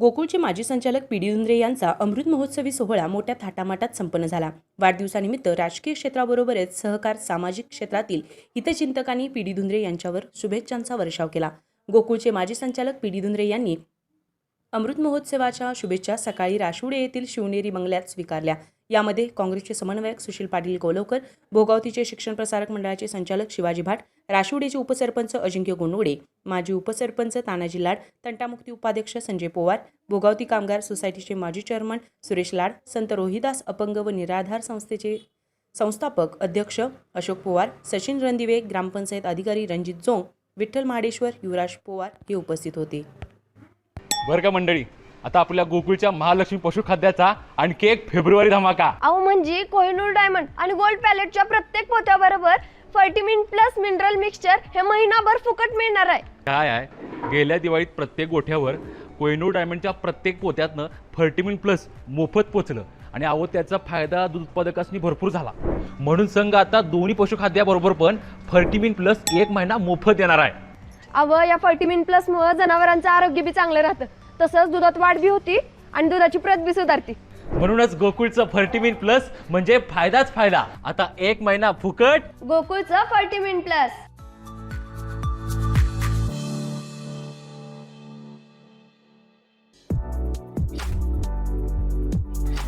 गोकुळचे माजी संचालक P D Dhundre यांचा अमृत महोत्सवी सोहळा मोठ्या थाटामाटात संपन्न झाला. वाढदिवसानिमित्त राजकीय क्षेत्राबरोबरच सहकार सामाजिक क्षेत्रातील हितचिंतकांनी पी डी धुंद्रे यांच्यावर शुभेच्छांचा वर्षाव केला. गोकुळचे माजी संचालक पी डी धुंद्रे यांनी अमृत महोत्सवाच्या शुभेच्छा सकाळी राशुडे येथील शिवनेरी बंगल्यात स्वीकारल्या. यामध्ये काँग्रेसचे समन्वयक सुशील पाटील गोलवकर भोगावतीचे शिक्षण प्रसारक मंडळाचे संचालक शिवाजी भाट राशिवडेचे उपसरपंच अजिंक्य गोंडवडे माजी उपसरपंच तानाजी लाड तंटामुक्ती उपाध्यक्ष संजय पोवार भोगावती कामगार सोसायटीचे माजी चेअरमन सुरेश लाड संत रोहिदास अपंग व निराधार संस्थेचे संस्थापक अध्यक्ष अशोक पवार सचिन रणदिवे ग्रामपंचायत अधिकारी रणजित जोंग विठ्ठल महाडेश्वर युवराज पवार हे उपस्थित होते. बरं का मंडळी आता आपल्या गोकुळच्या महालक्ष्मी पशुखाद्याचा आणखी एक फेब्रुवारी धमाका. अहो म्हणजे कोहिनूर डायमंड आणि गोल्ड पॅलेटच्या प्रत्येक पोत्याबरोबर फर्टिमिन प्लस मिनरल मिक्सचर हे महिनाभर फुकट मिळणार आहे. काय आहे? गेल्या दिवाळीत प्रत्येक गोठ्यावर कोहिनूर डायमंडच्या प्रत्येक पोत्यातनं फर्टिमिन प्लस मोफत पोचलं आणि अहो त्याचा फायदा दूध उत्पादकांनी भरपूर झाला. म्हणून संघ आता दोन्ही पशुखाद्याबरोबर पण फर्टिमिन प्लस एक महिना मोफत देणार आहे. अव या फर्टिमिन प्लस मुळे जनावरांचं आरोग्य बी चांगलं राहतं. तसंच दुधात वाढ बी होती आणि दुधाची प्रत बी सुधारते. म्हणूनच गोकुळचं फर्टिमिन प्लस म्हणजे फायदाच फायदा. आता एक महिना फुकट. गोकुळचं फर्टिमिन प्लस.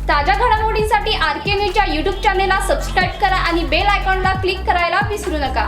ताज्या घडामोडींसाठी आर के न्यूजच्या यूट्यूब चॅनेलला सबस्क्राईब करा आणि बेल आयकॉनला क्लिक करायला विसरू नका.